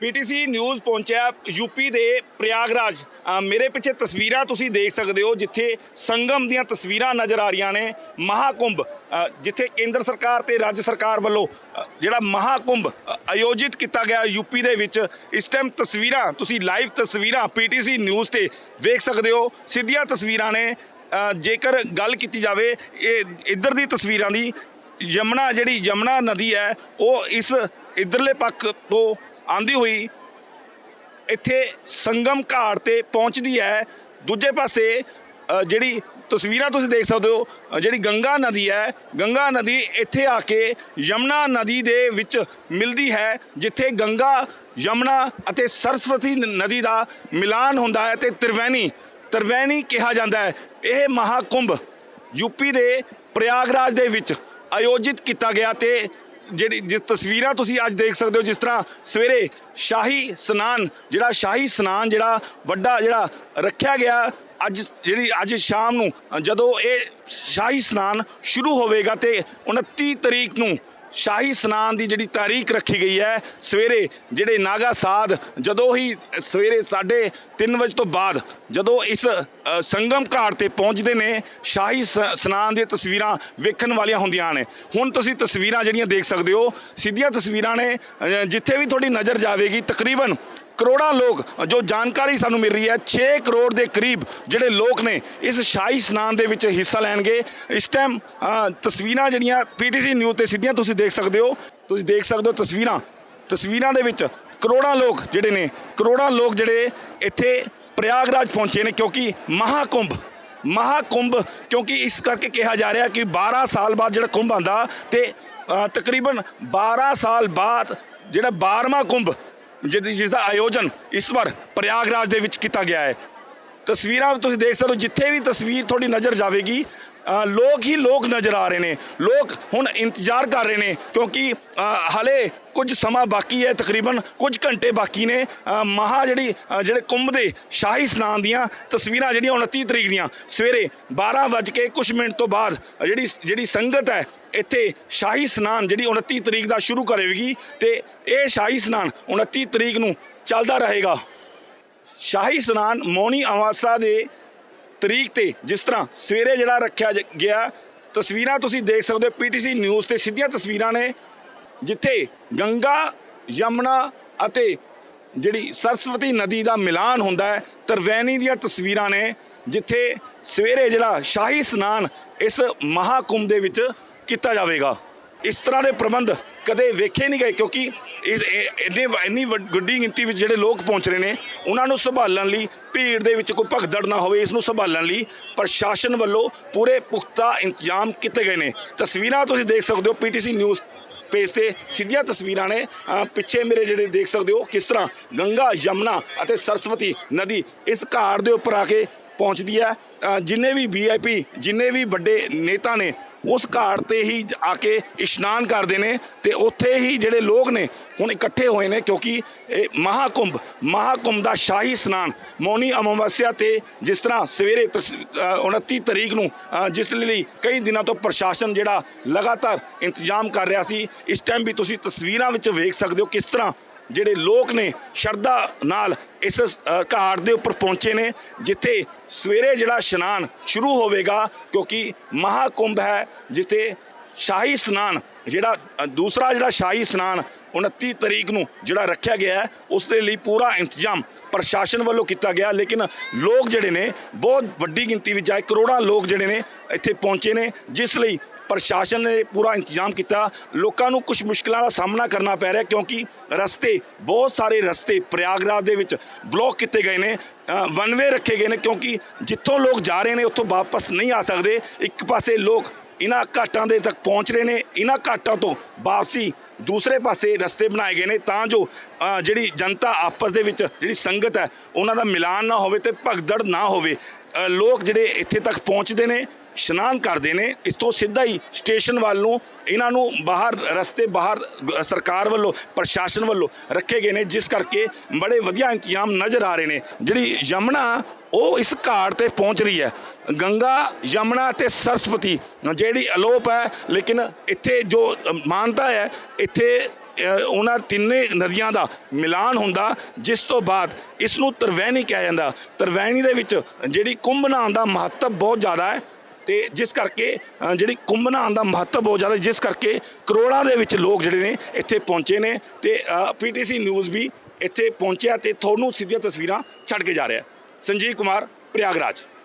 PTC news ਪਹੁੰਚਿਆ UP ਦੇ ਪ੍ਰਯਾਗਰਾਜ। ਮੇਰੇ ਪਿੱਛੇ ਤਸਵੀਰਾਂ ਤੁਸੀਂ ਦੇਖ ਸਕਦੇ ਹੋ, ਜਿੱਥੇ ਸੰਗਮ ਦੀਆਂ ਤਸਵੀਰਾਂ ਨਜ਼ਰ ਆ ਰਹੀਆਂ ਨੇ। ਮਹਾਕੁੰਭ ਜਿੱਥੇ ਕੇਂਦਰ ਸਰਕਾਰ ਤੇ ਰਾਜ ਸਰਕਾਰ ਵੱਲੋਂ ਜਿਹੜਾ ਮਹਾਕੁੰਭ ਆਯੋਜਿਤ ਕੀਤਾ ਗਿਆ ਯੂਪੀ ਦੇ ਵਿੱਚ, ਇਸ ਟਾਈਮ ਤਸਵੀਰਾਂ, ਤੁਸੀਂ ਲਾਈਵ ਤਸਵੀਰਾਂ ਪੀਟੀਸੀ ਨਿਊਜ਼ ਤੇ ਵੇਖ ਸਕਦੇ ਹੋ। ਸਿੱਧੀਆਂ ਤਸਵੀਰਾਂ ਨੇ ਜੇਕਰ ਗੱਲ ਕੀਤੀ ਜਾਵੇ, ਇਹ ਇੱਧਰ ਦੀ ਤਸਵੀਰਾਂ ਦੀ, ਯਮਨਾ ਜਿਹੜੀ ਯਮਨਾ ਨਦੀ ਹੈ, ਉਹ ਇਸ ਇਧਰਲੇ ਪੱਖ ਤੋਂ ਆਂਦੀ ਹੋਈ, ਇੱਥੇ ਸੰਗਮ ਘਾਟ ਤੇ ਪਹੁੰਚਦੀ ਹੈ। ਦੂਜੇ ਪਾਸੇ ਜਿਹੜੀ ਤਸਵੀਰਾਂ ਤੁਸੀਂ ਦੇਖ ਸਕਦੇ ਹੋ ਜਿਹੜੀ ਗੰਗਾ ਨਦੀ ਹੈ, ਗੰਗਾ ਨਦੀ ਇੱਥੇ ਆ ਕੇ ਯਮਨਾ ਨਦੀ ਦੇ ਵਿੱਚ ਮਿਲਦੀ ਹੈ, ਜਿੱਥੇ ਗੰਗਾ, ਯਮਨਾ ਅਤੇ ਸਰਸਵਤੀ ਨ- ਨਦੀ ਦਾ ਮਿਲਾਨ ਹੁੰਦਾ ਹੈ ਤੇ ਤ੍ਰਿਵੇਣੀ ਤ੍ਰਿਵੇਣੀ ਕਿਹਾ ਜਾਂਦਾ ਹੈ। ਇਹ ਮਹਾਕੁੰਭ ਯੂਪੀ ਦੇ ਪ੍ਰਯਾਗਰਾਜ ਦੇ ਵਿੱਚ ਆਯੋਜਿਤ ਕੀਤਾ ਗਿਆ ਤੇ ਜਿਹੜੀ ਜਿਸ ਤਸਵੀਰਾਂ ਤੁਸੀਂ ਅੱਜ ਦੇਖ ਸਕਦੇ ਹੋ, ਜਿਸ ਤਰ੍ਹਾਂ ਸਵੇਰੇ ਸ਼ਾਹੀ ਸਨਾਨ, ਜਿਹੜਾ ਸ਼ਾਹੀ ਸਨਾਨ ਜਿਹੜਾ ਵੱਡਾ ਜਿਹੜਾ ਰੱਖਿਆ ਗਿਆ ਅੱਜ, ਜਿਹੜੀ ਅੱਜ ਸ਼ਾਮ ਨੂੰ, ਜਦੋਂ ਇਹ ਸ਼ਾਹੀ ਸਨਾਨ ਸ਼ੁਰੂ ਹੋਵੇਗਾ ਤੇ 29 ਤਰੀਕ ਨੂੰ ਸ਼ਾਹੀ ਸਨਾਨ ਦੀ ਜਿਹੜੀ ਤਾਰੀਖ ਰੱਖੀ ਗਈ ਹੈ, ਸਵੇਰੇ ਜਿਹੜੇ ਨਾਗਾ ਸਾਧ ਜਦੋਂ ਹੀ ਸਵੇਰੇ 3:30 ਵਜੇ ਤੋਂ ਬਾਅਦ ਜਦੋਂ ਇਸ ਸੰਗਮ ਘਾਟ ਤੇ ਪਹੁੰਚਦੇ ਨੇ, ਸ਼ਾਹੀ ਸਨਾਨ ਦੀਆਂ ਤਸਵੀਰਾਂ ਵੇਖਣ ਵਾਲੀਆਂ ਹੁੰਦੀਆਂ ਨੇ। ਹੁਣ ਤੁਸੀਂ ਤਸਵੀਰਾਂ ਜਿਹੜੀਆਂ ਦੇਖ ਸਕਦੇ ਹੋ, ਸਿੱਧੀਆਂ ਤਸਵੀਰਾਂ ਨੇ ਜਿੱਥੇ ਵੀ ਤੁਹਾਡੀ ਨਜ਼ਰ ਜਾਵੇਗੀ, ਤਕਰੀਬਨ ਕਰੋੜਾਂ ਲੋਕ, ਜੋ ਜਾਣਕਾਰੀ ਸਾਨੂੰ ਮਿਲ ਰਹੀ ਹੈ 6 ਕਰੋੜ ਦੇ ਕਰੀਬ ਜਿਹੜੇ ਲੋਕ ਨੇ, ਇਸ ਸ਼ਾਹੀ ਸਨਾਨ ਦੇ ਵਿੱਚ ਹਿੱਸਾ ਲੈਣਗੇ। ਇਸ ਟਾਈਮ ਤਸਵੀਰਾਂ ਜਿਹੜੀਆਂ ਪੀਟੀਸੀ ਨਿਊਜ਼ ਤੇ ਸਿੱਧੀਆਂ ਤੁਸੀਂ ਦੇਖ ਸਕਦੇ ਹੋ। ਤੁਸੀਂ ਦੇਖ ਸਕਦੇ ਹੋ ਤਸਵੀਰਾਂ। ਤਸਵੀਰਾਂ ਦੇ ਵਿੱਚ ਕਰੋੜਾਂ ਲੋਕ ਜਿਹੜੇ ਨੇ, ਕਰੋੜਾਂ ਲੋਕ ਜਿਹੜੇ ਇੱਥੇ ਪ੍ਰਯਾਗਰਾਜ ਪਹੁੰਚੇ ਨੇ, ਕਿਉਂਕਿ ਮਹਾਕੁੰਭ ਮਹਾਕੁੰਭ, ਕਿਉਂਕਿ ਇਸ ਕਰਕੇ ਕਿਹਾ ਜਾ ਰਿਹਾ ਕਿ 12 ਸਾਲ ਬਾਅਦ ਜਿਹੜਾ ਕੁੰਭ ਆਂਦਾ ਤੇ ਤਕਰੀਬਨ 12 ਸਾਲ ਬਾਅਦ ਜਿਹੜਾ 12ਵਾਂ ਕੁੰਭ ਜਿਸ ਦਾ ਆਯੋਜਨ ਇਸ ਵਾਰ ਪ੍ਰਯਾਗਰਾਜ ਦੇ ਵਿੱਚ ਕੀਤਾ ਗਿਆ ਹੈ। ਤਸਵੀਰਾਂ ਤੁਸੀਂ ਦੇਖ ਸਕਦੇ ਹੋ ਜਿੱਥੇ ਵੀ ਤਸਵੀਰ ਤੁਹਾਡੀ ਨਜ਼ਰ ਜਾਵੇਗੀ ਲੋਕ ਹੀ ਲੋਕ ਨਜ਼ਰ ਆ ਰਹੇ ਨੇ। ਲੋਕ ਹੁਣ ਇੰਤਜ਼ਾਰ ਕਰ ਰਹੇ ਨੇ ਕਿਉਂਕਿ ਅ, ਹਲੇ ਕੁਝ ਸਮਾਂ ਬਾਕੀ ਹੈ ਤਕਰੀਬਨ ਕੁਝ ਘੰਟੇ ਬਾਕੀ ਨੇ। ਅ, ਮਹਾ ਜਿਹੜੀ ਜਿਹੜੇ ਕੁੰਭ ਦੇ ਸ਼ਾਹੀ ਸਨਾਨ ਦੀਆਂ ਤਸਵੀਰਾਂ ਜਿਹੜੀਆਂ 29 ਤਰੀਕ ਦੀਆਂ। ਸਵੇਰੇ 12 ਵੱਜ ਕੇ ਕੁਝ ਮਿੰਟ ਤੋਂ ਬਾਅਦ ਜਿਹੜੀ ਜਿਹੜੀ ਸੰਗਤ ਹੈ ਇੱਥੇ ਸ਼ਾਹੀ ਸਨਾਨ ਜਿਹੜੀ 29 ਤਰੀਕ ਦਾ ਸ਼ੁਰੂ ਕਰੇਗੀ ਤੇ ਇਹ ਸ਼ਾਹੀ ਸਨਾਨ 29 ਤਰੀਕ ਨੂੰ ਚੱਲਦਾ ਰਹੇਗਾ। ਸ਼ਾਹੀ ਸਨਾਨ ਮੌਨੀ ਅਮਾਵਸਾ ਦੇ ਤਰੀਕ ਤੇ ਜਿਸ ਤਰ੍ਹਾਂ ਸਵੇਰੇ ਜਿਹੜਾ ਰੱਖਿਆ ਗਿਆ, ਤਸਵੀਰਾਂ ਤੁਸੀਂ ਦੇਖ ਸਕਦੇ ਹੋ ਪੀਟੀਸੀ ਨਿਊਜ਼ ਤੇ ਸਿੱਧੀਆਂ ਤਸਵੀਰਾਂ ਨੇ, ਜਿੱਥੇ ਗੰਗਾ, ਯਮਨਾ ਅਤੇ ਜਿਹੜੀ ਸਰਸਵਤੀ ਨਦੀ ਦਾ ਮਿਲਾਨ ਹੁੰਦਾ ਹੈ, ਤਰਵੈਣੀ ਦੀਆਂ ਤਸਵੀਰਾਂ ਨੇ, ਜਿੱਥੇ ਸਵੇਰੇ ਜਿਹੜਾ ਸ਼ਾਹੀ ਸਨਾਨ ਇਸ ਮਹਾਕੁੰਭ ਦੇ ਵਿੱਚ ਕੀਤਾ ਜਾਵੇਗਾ। ਇਸ ਤਰ੍ਹਾਂ ਦੇ ਪ੍ਰਬੰਧ ਕਦੇ ਵੇਖੇ ਨਹੀਂ ਗਏ ਕਿਉਂਕਿ ਇਸ ਇਹ- ਇੰਨੇ ਇੰਨੀ ਵੱਡ- ਵੱਡੀ ਗਿਣਤੀ ਵਿੱਚ ਜਿਹੜੇ ਲੋਕ ਪਹੁੰਚ ਰਹੇ ਨੇ, ਉਹਨਾਂ ਨੂੰ ਸੰਭਾਲਣ ਲਈ ਭੀੜ ਦੇ ਵਿੱਚ ਕੋਈ ਭਗਦੜ ਨਾ ਹੋਵੇ, ਇਸ ਨੂੰ ਸੰਭਾਲਣ ਲਈ ਪ੍ਰਸ਼ਾਸਨ ਵੱਲੋਂ ਪੂਰੇ ਪੁਖਤਾ ਇੰਤਜ਼ਾਮ ਕੀਤੇ ਗਏ ਨੇ। ਤਸਵੀਰਾਂ ਤੁਸੀਂ ਦੇਖ ਸਕਦੇ ਹੋ, ਪੀਟੀਸੀ ਨਿਊਜ਼ ਪੇਜ ਤੇ ਸਿੱਧੀਆਂ ਤਸਵੀਰਾਂ ਨੇ। ਪਿੱਛੇ ਮੇਰੇ ਜਿਹੜੇ ਦੇਖ ਸਕਦੇ ਹੋ, ਕਿਸ ਤਰ੍ਹਾਂ ਗੰਗਾ, ਯਮਨਾ ਅਤੇ ਸਰਸਵਤੀ ਨਦੀ ਇਸ ਘਾਟ ਦੇ ਉੱਪਰ ਆ ਕੇ ਪਹੁੰਚਦੀ ਹੈ। ਜਿੰਨੇ ਵੀ ਵੀਆਈਪੀ ਜਿੰਨੇ ਵੀ ਵੱਡੇ ਨੇਤਾ ਨੇ ਉਸ ਘਾਟ ਤੇ ਹੀ ਆ ਕੇ ਇਸ਼ਨਾਨ ਕਰਦੇ ਨੇ ਤੇ ਉੱਥੇ ਹੀ ਜਿਹੜੇ ਲੋਕ ਨੇ ਹੁਣ ਇਕੱਠੇ ਹੋਏ ਨੇ ਕਿਉਂਕਿ ਇਹ ਮਹਾਕੁੰਭ ਮਹਾਕੁੰਭ ਦਾ ਸ਼ਾਹੀ ਇਸ਼ਨਾਨ ਮੌਨੀ ਅਮਾਵਸਿਆ ਤੇ ਜਿਸ ਤਰ੍ਹਾਂ ਸਵੇਰੇ ਤਸ- ਅ, 29 ਤਰੀਕ ਨੂੰ ਜਿਸ ਲਈ ਕਈ ਦਿਨਾਂ ਤੋਂ ਪ੍ਰਸ਼ਾਸਨ ਜਿਹੜਾ ਲਗਾਤਾਰ ਇੰਤਜ਼ਾਮ ਕਰ ਰਿਹਾ ਸੀ ਇਸ ਟਾਈਮ ਵੀ ਤੁਸੀਂ ਤਸਵੀਰਾਂ ਵਿੱਚ ਵੇਖ ਸਕਦੇ ਹੋ ਕਿਸ ਤਰ੍ਹਾਂ ਜਿਹੜੇ ਲੋਕ ਨੇ ਸ਼ਰਧਾ ਨਾਲ ਇਸ ਘਾਟ ਦੇ ਉੱਪਰ ਪਹੁੰਚੇ ਨੇ, ਜਿੱਥੇ ਸਵੇਰੇ ਜਿਹੜਾ ਇਸ਼ਨਾਨ ਸ਼ੁਰੂ ਹੋਵੇਗਾ, ਕਿਉਂਕਿ ਮਹਾਕੁੰਭ ਹੈ, ਜਿੱਥੇ ਸ਼ਾਹੀ ਇਸ਼ਨਾਨ ਜਿਹੜਾ ਦੂਸਰਾ ਜਿਹੜਾ ਸ਼ਾਹੀ ਇਸ਼ਨਾਨ 29 ਤਰੀਕ ਨੂੰ ਜਿਹੜਾ ਰੱਖਿਆ ਗਿਆ ਹੈ, ਉਸ ਦੇ ਲਈ ਪੂਰਾ ਇੰਤਜ਼ਾਮ ਪ੍ਰਸ਼ਾਸਨ ਵੱਲੋਂ ਕੀਤਾ ਗਿਆ, ਲੇਕਿਨ ਲੋਕ ਜਿਹੜੇ ਨੇ, ਬਹੁਤ ਵੱਡੀ ਗਿਣਤੀ ਵਿੱਚ ਆਏ ਕਰੋੜਾਂ ਲੋਕ ਜਿਹੜੇ ਨੇ, ਇੱਥੇ ਪਹੁੰਚੇ ਨੇ, ਜਿਸ ਲਈ ਪ੍ਰਸ਼ਾਸਨ ਨੇ ਪੂਰਾ ਇੰਤਜ਼ਾਮ ਕੀਤਾ। ਲੋਕਾਂ ਨੂੰ ਕੁਝ ਮੁਸ਼ਕਲਾਂ ਦਾ ਸਾਹਮਣਾ ਕਰਨਾ ਪੈ ਰਿਹਾ ਕਿਉਂਕਿ ਰਸਤੇ, ਬਹੁਤ ਸਾਰੇ ਰਸਤੇ ਪ੍ਰਯਾਗਰਾਜ ਦੇ ਵਿੱਚ ਬਲੌਕ ਕੀਤੇ ਗਏ ਨੇ ਵਨ ਰੱਖੇ ਗਏ ਨੇ ਕਿਉਂਕਿ ਜਿੱਥੋਂ ਲੋਕ ਜਾ ਰਹੇ ਨੇ ਉੱਥੋਂ ਵਾਪਸ ਨਹੀਂ ਆ ਸਕਦੇ। ਇੱਕ ਪਾਸੇ ਲੋਕ ਇਹਨਾਂ ਘਾਟਾਂ ਦੇ ਤੱਕ ਪਹੁੰਚ ਰਹੇ ਨੇ ਇਹਨਾਂ ਘਾਟਾਂ ਤੋਂ ਵਾਪਸੀ ਦੂਸਰੇ ਪਾਸੇ ਰਸਤੇ ਬਣਾਏ ਗਏ ਨੇ ਤਾਂ ਜੋ ਜਿਹੜੀ ਜਨਤਾ ਆਪਸ ਦੇ ਵਿੱਚ ਜਿਹੜੀ ਸੰਗਤ ਹੈ, ਉਹਨਾਂ ਦਾ ਮਿਲਾਨ ਨਾ ਹੋਵੇ ਤੇ ਭਗਦੜ ਨਾ ਹੋਵੇ। ਲੋਕ ਜਿਹੜੇ ਇੱਥੇ ਤੱਕ ਪਹੁੰਚਦੇ ਨੇ ਇਸ਼ਨਾਨ ਕਰਦੇ ਨੇ, ਇਸ ਤੋਂ ਸਿੱਧਾ ਹੀ ਸਟੇਸ਼ਨ ਵੱਲ ਨੂੰ, ਇਹਨਾਂ ਨੂੰ ਬਾਹਰ, ਰਸਤੇ ਬਾਹਰ ਸਰਕਾਰ ਵੱਲੋਂ, ਪ੍ਰਸ਼ਾਸਨ ਵੱਲੋਂ ਰੱਖੇ ਗਏ ਨੇ, ਜਿਸ ਕਰਕੇ ਬੜੇ ਵਧੀਆ ਇੰਤਜ਼ਾਮ ਨਜ਼ਰ ਆ ਰਹੇ ਨੇ। ਜਿਹੜੀ ਯਮਨਾ, ਉਹ ਇਸ ਘਾਟ ਤੇ ਪਹੁੰਚ ਰਹੀ ਹੈ। ਗੰਗਾ, ਯਮਨਾ ਤੇ ਸਰਸਵਤੀ, ਜਿਹੜੀ ਅਲੋਪ ਹੈ, ਲੇਕਿਨ ਇੱਥੇ ਜੋ ਮਾਨਤਾ ਹੈ, ਇੱਥੇ ਉਹਨਾਂ ਤਿੰਨੇ ਨਦੀਆਂ ਦਾ ਮਿਲਾਨ ਹੁੰਦਾ, ਜਿਸ ਤੋਂ ਬਾਅਦ ਇਸ ਨੂੰ ਤਰਵੈਣੀ ਕਿਹਾ ਜਾਂਦਾ। ਤਰਵੈਣੀ ਦੇ ਵਿੱਚ ਜਿਹੜੀ ਕੁੰਭ ਨਹਾਉਣ ਦਾ ਮਹੱਤਵ ਬਹੁਤ ਜ਼ਿਆਦਾ ਹੈ ਤੇ ਜਿਸ ਕਰਕੇ ਜਿਹੜੀ ਕੁੰਭ ਨਹਾਉਣ ਦਾ ਮਹੱਤਵ ਬਹੁਤ ਜ਼ਿਆਦਾ, ਜਿਸ ਕਰਕੇ ਕਰੋੜਾਂ ਦੇ ਵਿੱਚ ਲੋਕ ਜਿਹੜੇ ਨੇ ਇੱਥੇ ਪਹੁੰਚੇ ਨੇ ਤੇ ਪੀਟੀਸੀ ਨਿਊਜ਼ ਵੀ ਇੱਥੇ ਪਹੁੰਚਿਆ ਤੇ ਤੁਹਾਨੂੰ ਸਿੱਧੀਆਂ ਤਸਵੀਰਾਂ ਛੱਡ ਕੇ ਜਾ ਰਿਹਾ। ਸੰਜੀਵ ਕੁਮਾਰ, ਪ੍ਰਯਾਗਰਾਜ।